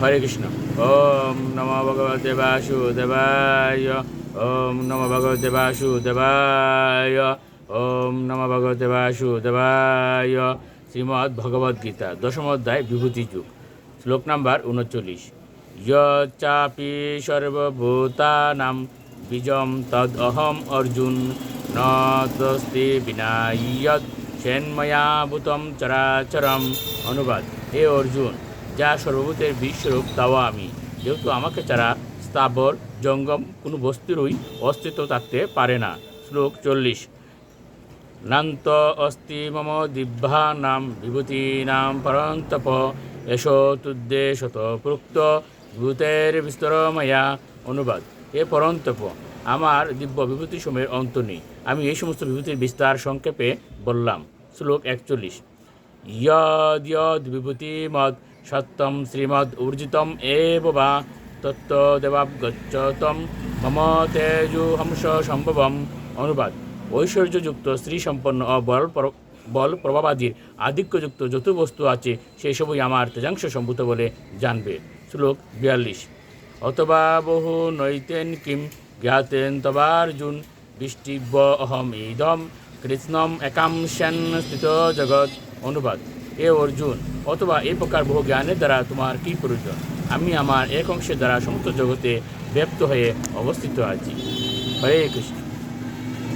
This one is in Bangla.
হরে কৃষ্ণ। ওম নম ভগবতে বাসুদেবায় ওম নম ভগবতে বাসুদেবায় ওম নম ভগবতে বাসুদেবায় শ্রীমদ্ ভগবদ গীতা দশম অধ্যায়, বিভূতি যুগ, শ্লোক নাম্বার উনচল্লিশ। চাপি সর্বভূতানাম বীজম তদ অহম অর্জুন ন তস্তি বিনা ইয়ৎ চরাচরম অনুবাদ। হে অর্জুন যা সর্বভূতের বিশ্বরূপ, তাও আমি। যেহেতু আমাকে ছাড়া স্থাবর জঙ্গম, কোনো বস্তুরই অস্তিত্ব থাকতে পারে না। শ্লোক চল্লিশ। নান্ত অস্তি মম দিব্যানাম বিভূতীনাম পরন্তপ এসো তুদ্দেশত প্রুক্ত, ভূতের বিস্তরময়া অনুবাদ। এ পরন্তপ, আমার দিব্য বিভূতি সময়ের অন্ত নেই। আমি এই সমস্ত বিভূতির বিস্তার সংক্ষেপে বললাম। শ্লোক একচল্লিশ। ইয়দ ইয়দ বিভূতিমদ সত্যম শ্রীমদ ঊর্জিতম এব বা তত্ত্ব দেবাগচ্ছতম মম তেজুহংস সম্ভবম। অনুবাদ। ঐশ্বর্যযুক্ত স্ত্রী সম্পন্ন ও বল বল প্রভাবাদির আধিক্যযুক্ত যত বস্তু আছে, সেসবই আমার তেজাংশ সম্ভূত বলে জানবে। শ্লোক বিয়াল্লিশ। অথবা বহু নৈতেন কিম জ্ঞাতেন তবার্জুন বৃষ্টিব্য অহম ইদম কৃষ্ণম একাংশেন স্থিত জগৎ। অনুবাদ। এ অর্জুন, অথবা এই প্রকার বহু জ্ঞানের দ্বারা তোমার কি প্রয়োজন? আমি আমার এক অংশের দ্বারা সমস্ত জগতে ব্যপ্ত হয়ে অবস্থিত আছি। হরে কৃষ্ণ।